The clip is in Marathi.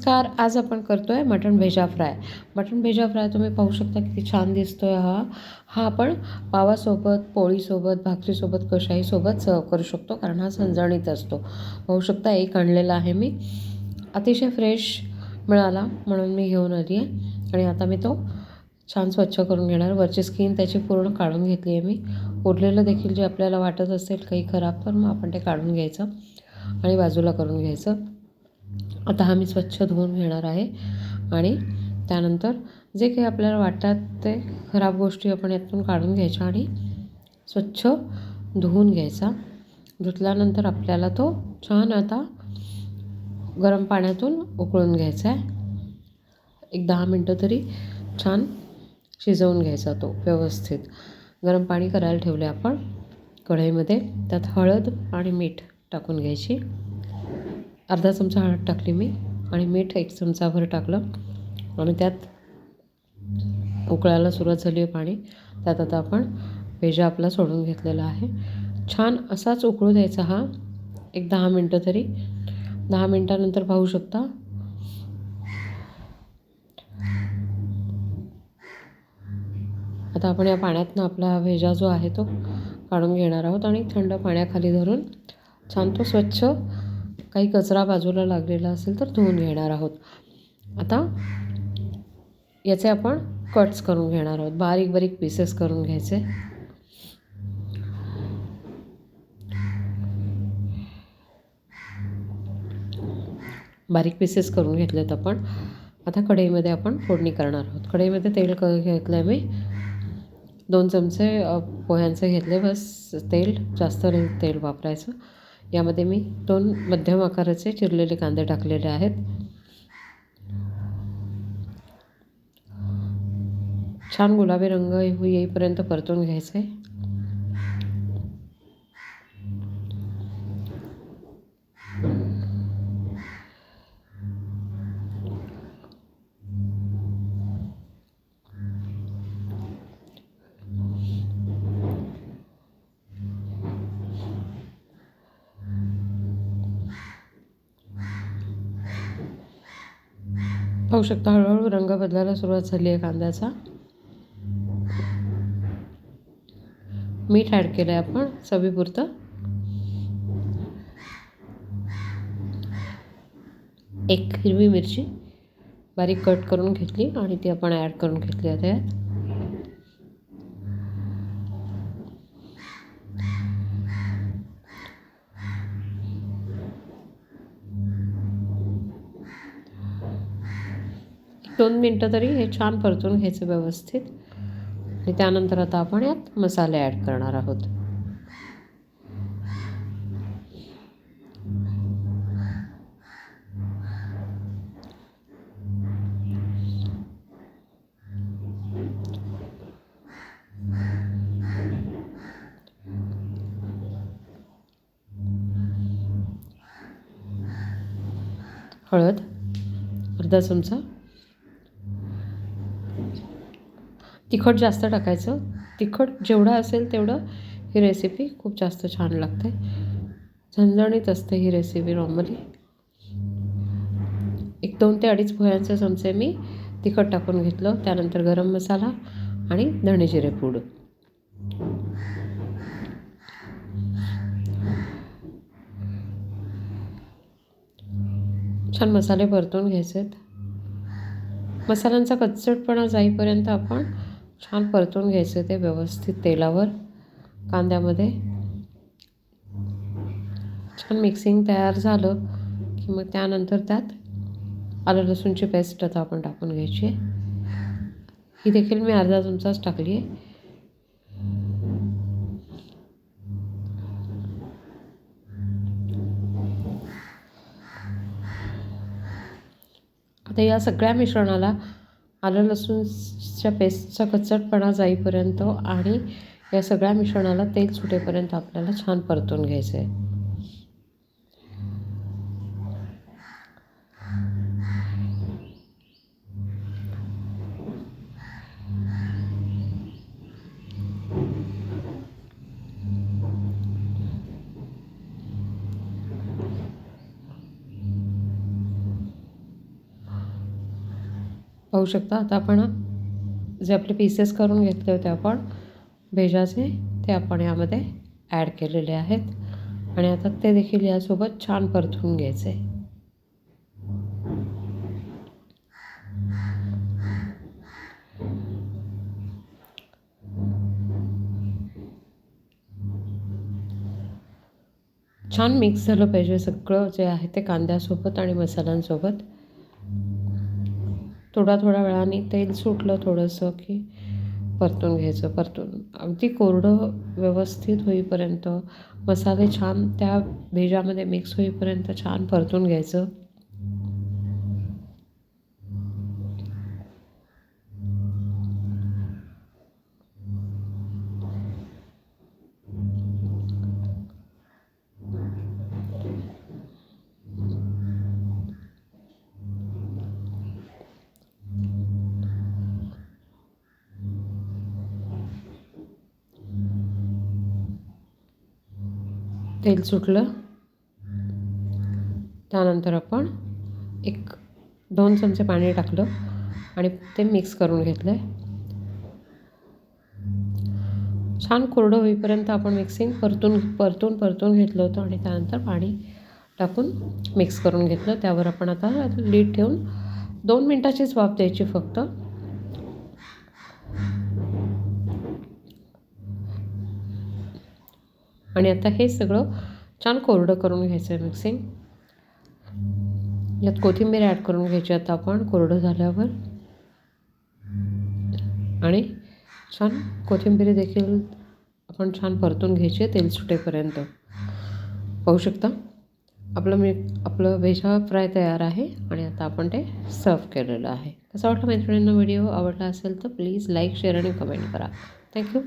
नमस्कार आज आपण करतो आहे मटण भेजा फ्राय. मटण भेजा फ्राय तुम्ही पाहू शकता किती छान दिसतो आहे हा. हा आपण पावासोबत पोळीसोबत भाकरीसोबत कशाहीसोबत सर्व करू शकतो कारण हा सणजणीत असतो. पाहू शकता एक आणलेला आहे मी. अतिशय फ्रेश मिळाला म्हणून मी घेऊन आली आहे. आणि आता मी तो छान स्वच्छ करून घेणार. वरची स्किन त्याची पूर्ण काढून घेतली आहे मी. उरलेलं देखील जे आपल्याला वाटत असेल काही खराब तर मग आपण ते काढून घ्यायचं आणि बाजूला करून घ्यायचं. आता हा मी स्वच्छ धुवून घेणार आहे. आणि त्यानंतर जे काही आपल्याला वाटतात ते खराब गोष्टी आपण यातून काढून घ्यायच्या आणि स्वच्छ धुवून घ्यायचा. धुतल्यानंतर आपल्याला तो छान आता गरम पाण्यातून उकळून घ्यायचा आहे. एक दहा मिनटं तरी छान शिजवून घ्यायचा तो व्यवस्थित. गरम पाणी करायला ठेवले आपण कढईमध्ये. त्यात हळद आणि मीठ टाकून घ्यायची. अर्धा चमचा हळद टाकली मी आणि मीठ एक चमचाभर टाकलं. आणि त्यात उकळायला सुरुवात झाली आहे पाणी. त्यात आता आपण भेजा आपला सोडून घेतलेला आहे. छान असाच उकळू द्यायचा हा. एक दहा मिनटं तरी. दहा मिनटानंतर पाहू शकता. आता आपण या पाण्यातनं आपला भेजा जो आहे तो काढून घेणार आहोत आणि थंड पाण्याखाली धरून छान तो स्वच्छ काही कचरा बाजूला लागलेला असेल तर धुवून घेणार आहोत. आता याचे आपण कट्स करून घेणार आहोत. बारीक बारीक पीसेस करून घ्यायचे. बारीक पीसेस करून घेतलेत आपण. आता कढईमध्ये आपण फोडणी करणार आहोत. कढईमध्ये तेल क घेतलं आहे मी. दोन चमचे पोह्यांचे घेतले बस तेल जास्त तेल वापरायचं. यामध्ये मी दोन मध्यम आकाराचे चिरलेले कांदे टाकलेले आहेत. छान गुलाबी रंग येईपर्यंत परतून घ्यायचे. पाहू शकता हळूहळू रंग बदलायला सुरुवात झाली आहे कांद्याचा. मीठ ॲड केलं आहे आपण चवीपुरतं. एक हिरवी मिरची बारीक कट करून घेतली आणि ती आपण ॲड करून घेतली आहे त्यात. दोन मिनटं तरी हे छान परतून घ्यायचं व्यवस्थित. आणि त्यानंतर आता आपण यात मसाले ॲड करणार आहोत. हळद अर्धा चमचा तिखट जास्त टाकायचं. तिखट जेवढं असेल तेवढं ही रेसिपी खूप जास्त छान लागते. झणझणीत असते ही रेसिपी नॉर्मली एक दोन ते अडीच पोह्यांचे चमचे मी तिखट टाकून घेतलं. त्यानंतर गरम मसाला आणि धणे जिरे पूड छान मसाले परतून घ्यायचेत. मसाल्यांचा कच्चटपणा जाईपर्यंत आपण छान परतून घ्यायचं ते व्यवस्थित तेलावर कांद्यामध्ये. छान मिक्सिंग तयार झालं की मग त्यानंतर त्यात आलं लसूणची पेस्ट आता आपण टाकून घ्यायची आहे. ही देखील मी अर्धा चमचाच टाकली आहे. आता या सगळ्या मिश्रणाला आलं लसूण लसूणच्या पेस्टचा कचटपणा जाईपर्यंत आणि या सगळ्या मिश्रणाला तेल सुटेपर्यंत आपल्याला छान परतून घ्यायचं आहे पाहू शकता आता आपण जे आपले पीसेस करून घेतले होते आपण भेजाचे ते आपण यामध्ये ॲड केलेले आहेत. आणि आता ते देखील यासोबत छान परतून घ्यायचे. छान मिक्स झालं पाहिजे सगळं जे आहे ते कांद्यासोबत आणि मसाल्यांसोबत. थोडा थोड्या वेळाने तेल सुटलं थोडंसं की परतून घ्यायचं. परतून अगदी कोरडं व्यवस्थित होईपर्यंत मसाले छान त्या भेजामध्ये मिक्स होईपर्यंत छान परतून घ्यायचं. तेल सुटलं. त्यानंतर आपण एक दोन चमचे पाणी टाकलं आणि ते मिक्स करून घेतलं आहे छान कोरडं होईपर्यंत आपण मिक्सिंग परतून परतून परतून घेतलं होतं आणि त्यानंतर पाणी टाकून मिक्स करून घेतलं. त्यावर आपण आता लीड ठेवून दोन मिनटाचीच वाफ द्यायची फक्त. आणि आता हे सगळं छान कोरडं करून घ्यायचं आहे मिक्सिंग यात कोथिंबीर ॲड करून घ्यायची आता आपण कोरडं झाल्यावर. आणि छान कोथिंबीर देखील आपण छान परतून घ्यायची तेल सुटेपर्यंत. पाहू शकता आपलं मी आपलं भेजा फ्राय तयार आहे आणि आता आपण ते सर्व केलेलं आहे. कसं वाटलं मैत्रिणींना व्हिडिओ आवडला असेल तर प्लीज लाईक शेअर आणि कमेंट करा. Thank you